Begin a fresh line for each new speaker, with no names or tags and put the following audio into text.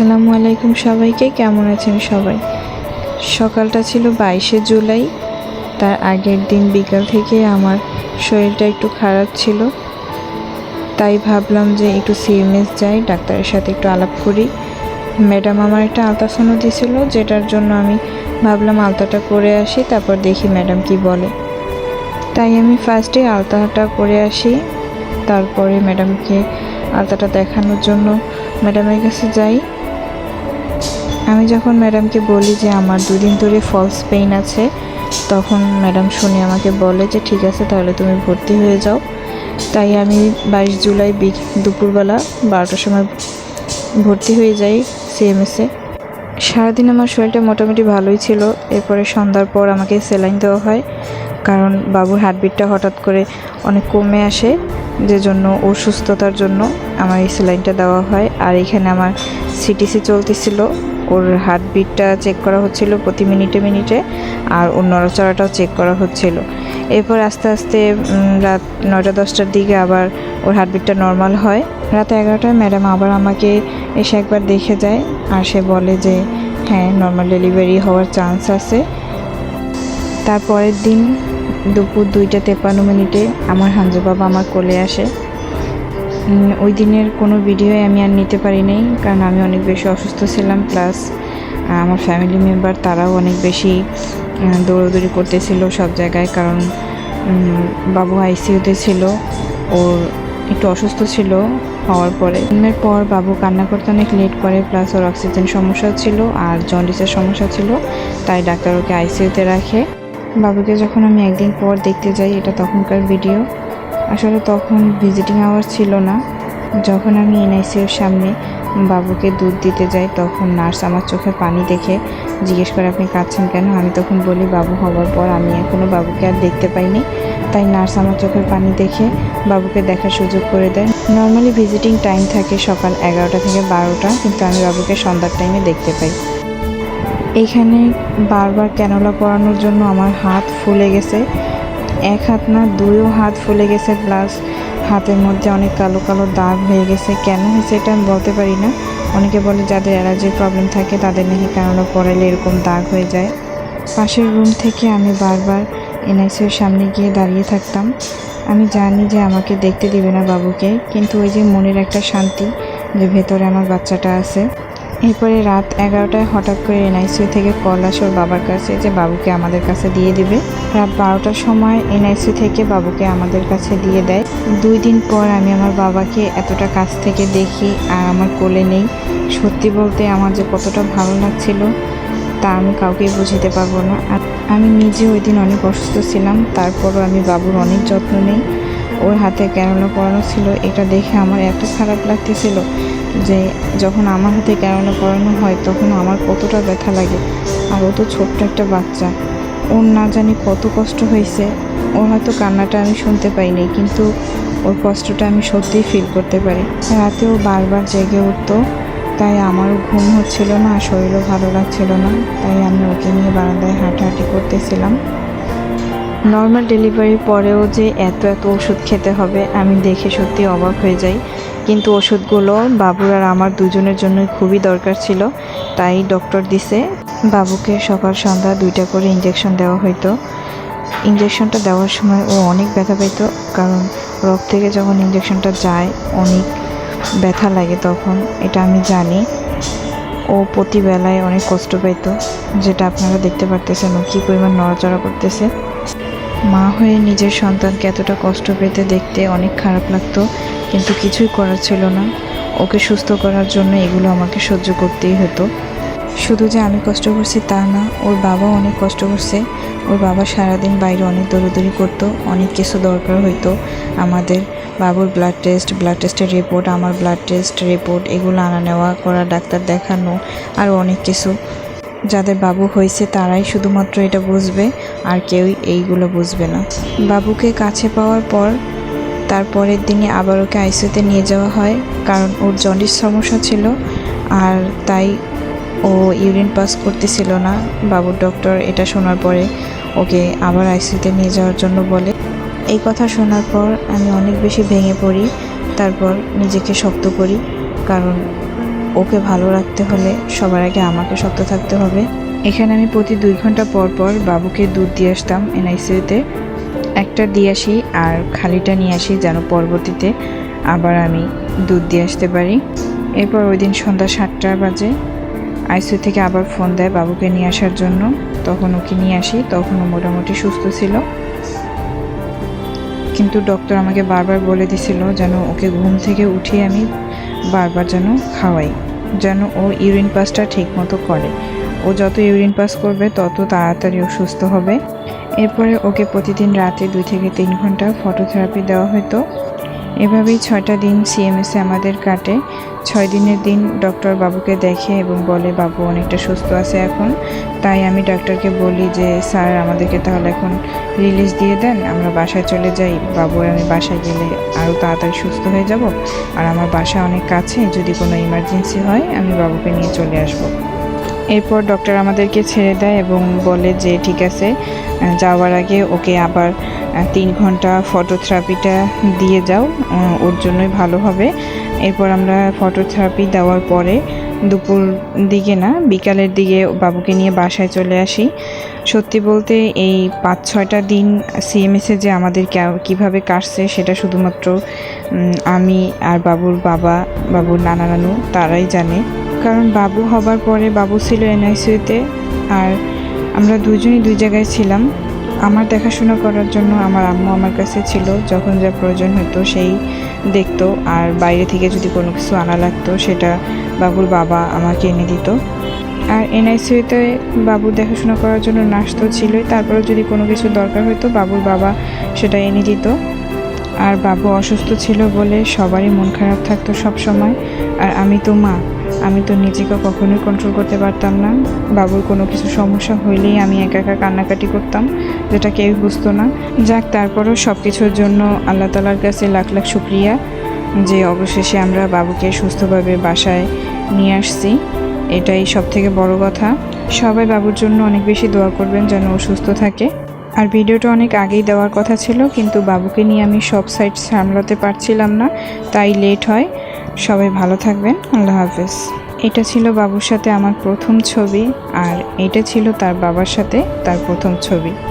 আসসালামু আলাইকুম সবাইকে, কেমন আছেন সবাই? সকালটা ছিল বাইশে জুলাই, তার আগের দিন বিকাল থেকে আমার শরীরটা একটু খারাপ ছিল। তাই ভাবলাম যে একটু সিএমএস যাই, ডাক্তারের সাথে একটু আলাপ করি। ম্যাডাম আমার একটা আলট্রাসাউন্ড দিয়েছিল যেটার জন্য আমি ভাবলাম আলতাটা করে আসি, তারপর দেখি ম্যাডাম কি বলে। তাই আমি ফার্স্টে আলতাটা করে আসি, তারপরে ম্যাডামকে আলতাটা দেখানোর জন্য ম্যাডামের কাছে যাই। আমি যখন ম্যাডামকে বলি যে আমার দুদিন ধরে ফলস পেইন আছে, তখন ম্যাডাম শুনে আমাকে বলে যে, ঠিক আছে, তাহলে তুমি ভর্তি হয়ে যাও। তাই আমি বাইশ জুলাই দুপুরবেলা বারোটার সময় ভর্তি হয়ে যাই সিএমএসে সারাদিন আমার শরীরটা মোটামুটি ভালোই ছিল। এরপরে সন্ধ্যার পর আমাকে স্যালাইন দেওয়া হয়, কারণ বাবুর হার্টবিটটা হঠাৎ করে অনেক কমে আসে। যে জন্য ওর সুস্থতার জন্য আমার এই স্যালাইনটা দেওয়া হয়। আর এখানে আমার সিটিসি চলতেছিল। ওর হার্টবিটটা চেক করা হচ্ছিল প্রতি মিনিটে মিনিটে, আর ওর নড়াচড়াটাও চেক করা হচ্ছিল। এরপর আস্তে আস্তে রাত নয়টা দশটার দিকে আবার ওর হার্টবিটটা নর্মাল হয়। রাত এগারোটায় ম্যাডাম আবার আমাকে এসে একবার দেখে যায় আর সে বলে যে হ্যাঁ নর্মাল ডেলিভারি হওয়ার চান্স আছে। তারপরের দিন দুপুর দুইটা তেপান্ন মিনিটে আমার হামজা বাবা আমার কোলে আসে। ওই দিনের কোনো ভিডিও আমি আর নিতে পারি নাই, কারণ আমি অনেক বেশি অসুস্থ ছিলাম প্লাস আমার ফ্যামিলি মেম্বার তারাও অনেক বেশি দৌড়াদৌড়ি করতেছিল সব জায়গায়, কারণ বাবু আইসিইউতে ছিল, ওর একটু অসুস্থ ছিল হওয়ার পরে। জন্মের পর বাবু কান্না করতে অনেক লেট করে প্লাস ওর অক্সিজেন সমস্যা ছিল আর জন্ডিসের সমস্যা ছিল, তাই ডাক্তার ওকে আইসিইউতে রাখে। বাবুকে যখন আমি একদিন পর দেখতে যাই, এটা তখনকার ভিডিও আসলে তখন ভিজিটিং আওয়ার ছিল না। যখন আমি এনআইসিউর সামনে বাবুকে দুধ দিতে যাই, তখন নার্স আমার চোখে পানি দেখে জিজ্ঞেস করে, আপনি কাঁদছেন কেন? আমি তখন বলি, বাবু হওয়ার পর আমি এখনও বাবুকে আর দেখতে পাইনি। তাই নার্স আমার চোখের পানি দেখে বাবুকে দেখার সুযোগ করে দেয়। নর্মালি ভিজিটিং টাইম থাকে সকাল এগারোটা থেকে বারোটা, কিন্তু আমি বাবুকে সন্ধ্যার টাইমে দেখতে পাই। এইখানে বারবার ক্যানোলা পরানোর জন্য আমার হাত ফুলে গেছে। এক হাত না, দুইও হাত ফুলে গেছে, প্লাস হাতের মধ্যে অনেক কালো কালো দাগ হয়ে গেছে। কেন হয়েছে এটা আমি বলতে পারি না। অনেকে বলে যাদের অ্যালার্জির প্রবলেম থাকে তাদের নাকি ক্যানোলা পরালে এরকম দাগ হয়ে যায়। পাশের রুম থেকে আমি বারবার এনআইসিউর সামনে গিয়ে দাঁড়িয়ে থাকতাম। আমি জানি যে আমাকে দেখতে দিবে না বাবুকে, কিন্তু ওই যে মনের একটা শান্তি যে ভেতরে আমার বাচ্চাটা আছে। এরপরে রাত এগারোটায় হঠাৎ করে এনআইসিউ থেকে কল আসে ওর বাবার কাছে যে, বাবুকে আমাদের কাছে দিয়ে দিবে। রাত বারোটার সময় এনআইসিউ থেকে বাবুকে আমাদের কাছে দিয়ে দেয়। দুই দিন পর আমি আমার বাবাকে এতটা কাছ থেকে দেখি আর আমার কোলে নেই। সত্যি বলতে আমার যে কতটা ভালো লাগছিল তা আমি কাউকেই বুঝিতে পারব না। আর আমি নিজে ওই দিন অনেক অসুস্থ ছিলাম, তারপরও আমি বাবুর অনেক যত্ন নেই। ওর হাতে ক্যারোলা পরানো ছিল, এটা দেখে আমার এত খারাপ লাগতেছিল যে যখন আমার হাতে ক্যারোলা পড়ানো হয়, তখন আমার কতটা ব্যথা লাগে। আর ও তো ছোট্ট একটা বাচ্চা। ওর না জানি কত কষ্ট হয়েছে। ওর হয়তো কান্নাটা আমি শুনতে পাইনি, কিন্তু ওর কষ্টটা আমি সত্যিই ফিল করতে পারি। রাতেও বারবার জেগে উঠতো, তাই আমারও ঘুম হচ্ছিল না আর শরীরও ভালো লাগছিল না, তাই আমি ওকে নিয়ে বারান্দায় হাঁটাহাঁটি করতেছিলাম। নর্মাল ডেলিভারির পরেও যে এত এত ওষুধ খেতে হবে, আমি দেখে সত্যি অবাক হয়ে যাই। কিন্তু ওষুধগুলো বাবুর আর আমার দুজনের জন্যই খুবই দরকার ছিল, তাই ডক্টর দিছে। বাবুকে সকাল সন্ধ্যা দুইটা করে ইঞ্জেকশন দেওয়া হইতো। ইঞ্জেকশনটা দেওয়ার সময় ও অনেক ব্যথা পেতো কারণ রোগ থেকে যখন ইঞ্জেকশনটা যায়, অনেক ব্যথা লাগে তখন, এটা আমি জানি। ও প্রতিবেলায় অনেক কষ্ট পেতো যেটা আপনারা দেখতে পারতেছেন ও কী পরিমাণ নড়াচড়া করতেছে। মা হয়ে নিজের সন্তানকে এতটা কষ্ট পেতে দেখতে অনেক খারাপ লাগতো কিন্তু কিছুই করার ছিল না। ওকে সুস্থ করার জন্য এগুলো আমাকে সহ্য করতেই হতো। শুধু যে আমি কষ্ট করছি তা না, ওর বাবাও অনেক কষ্ট করছে। ওর বাবা সারাদিন বাইরে অনেক দৌড়দৌড়ি করতো, অনেক কিছু দরকার হইতো আমাদের। বাবুর ব্লাড টেস্ট ব্লাড টেস্টের রিপোর্ট আমার ব্লাড টেস্ট রিপোর্ট এগুলো আনা নেওয়া করা, ডাক্তার দেখানো আরও অনেক কিছু। যাদের বাবু হয়েছে তারাই শুধুমাত্র এটা বুঝবে, আর কেউই এইগুলো বুঝবে না। বাবুকে কাছে পাওয়ার পর তারপরের দিনে আবার ওকে আইসিউতে নিয়ে যাওয়া হয়, কারণ ওর জন্ডিস সমস্যা ছিল আর তাই ও ইউরিন পাস করতেছিল না। বাবুর ডক্টর এটা শোনার পরে ওকে আবার আইসিউতে নিয়ে যাওয়ার জন্য বলে। এই কথা শোনার পর আমি অনেক বেশি ভেঙে পড়ি, তারপর নিজেকে শক্ত করি, কারণ ওকে ভালো রাখতে হলে সবার আগে আমাকে শক্ত থাকতে হবে। এখানে আমি প্রতি দুই ঘণ্টা পর পর বাবুকে দুধ দিয়ে আসতাম এনআইসিউতে একটা দিয়ে আসি আর খালিটা নিয়ে আসি যেন পরবর্তীতে আবার আমি দুধ দিয়ে আসতে পারি। এরপর ওই দিন সন্ধ্যা সাতটা বাজে। আইসিইউ থেকে আবার ফোন দেয় বাবুকে নিয়ে আসার জন্য। তখন ওকে নিয়ে আসি। তখনও মোটামুটি সুস্থ ছিল। কিন্তু ডক্টর আমাকে বারবার বলে দিছিল যেন ওকে ঘুম থেকে উঠিয়ে আমি বারবার যেন খাওয়াই, যেন ও ইউরিন পাসটা ঠিক মতো করে। ও যত ইউরিন পাস করবে, তত তাড়াতাড়ি ও সুস্থ হবে। এরপরে ওকে প্রতিদিন রাতে দুই থেকে তিন ঘণ্টা ফটোথেরাপি দেওয়া হতো। এভাবেই ছয়টা দিন সিএমএসে আমাদের কাটে। ছয় দিনের দিন ডক্টর বাবুকে দেখে এবং বলে, বাবু, অনেকটা সুস্থ আছে এখন। তাই আমি ডাক্তারকে বলি যে, স্যার, আমাদেরকে তাহলে এখন রিলিজ দিয়ে দেন। আমরা বাসায় চলে যাই। বাবু, আমি বাসায় গেলে আরও তাড়াতাড়ি সুস্থ হয়ে যাব। আর আমার বাসা অনেক কাছে। যদি কোনো ইমার্জেন্সি হয়, আমি বাবুকে নিয়ে চলে আসব। এরপর ডক্টর আমাদেরকে ছেড়ে দেয় এবং বলে যে, ঠিক আছে যাওয়ার আগে ওকে আবার তিন ঘণ্টা ফটোথেরাপিটা দিয়ে যাও ওর জন্যই ভালো হবে। এরপর আমরা ফটোথেরাপি দেওয়ার পরে দুপুর দিকে না, বিকালের দিকে বাবুকে নিয়ে বাসায় চলে আসি। সত্যি বলতে এই পাঁচ, ছয়টা দিন সিএমএসে যে আমাদের কীভাবে কাটছে সেটা শুধুমাত্র আমি আর বাবুর বাবা, বাবুর নানা নানু, তারাই জানে। কারণ বাবু হবার পরে বাবু ছিল এনআইসিউতে আর আমরা দুজনই দুই জায়গায় ছিলাম। আমার দেখাশোনা করার জন্য আমার আম্মু আমার কাছে ছিল, যখন যা প্রয়োজন হতো সেই দেখতো। আর বাইরে থেকে যদি কোনো কিছু আনা লাগতো, সেটা বাবুর বাবা আমাকে এনে দিত। আর এনআইসিউতে বাবুর দেখাশোনা করার জন্য নার্স তো ছিলই তারপরে যদি কোনো কিছু দরকার হতো, বাবুর বাবা সেটা এনে দিত। আর বাবু অসুস্থ ছিল বলে সবারই মন খারাপ থাকতো সব সময় আর আমি তো মা আমি তো নিজেকে কখনোই কন্ট্রোল করতে পারতাম না। বাবুর কোনো কিছু সমস্যা হইলেই আমি একা একা কান্নাকাটি করতাম, যেটা কেউ বুঝতো না। যাক, তারপরও সব কিছুর জন্য আল্লাহ তালার কাছে লাখ লাখ শুক্রিয়া যে অবশেষে আমরা বাবুকে সুস্থভাবে বাসায় নিয়ে আসছি। এটাই সব থেকে বড় কথা। সবাই বাবুর জন্য অনেক বেশি দোয়া করবেন যেন ও সুস্থ থাকে। আর ভিডিওটা অনেক আগেই দেওয়ার কথা ছিল, কিন্তু বাবুকে নিয়ে আমি সব সাইড সামলাতে পারছিলাম না, তাই লেট হয়। সবাই ভালো থাকবেন, আল্লাহ হাফেজ। এটা ছিল বাবুর সাথে আমার প্রথম ছবি, আর এটা ছিল তার বাবার সাথে তার প্রথম ছবি।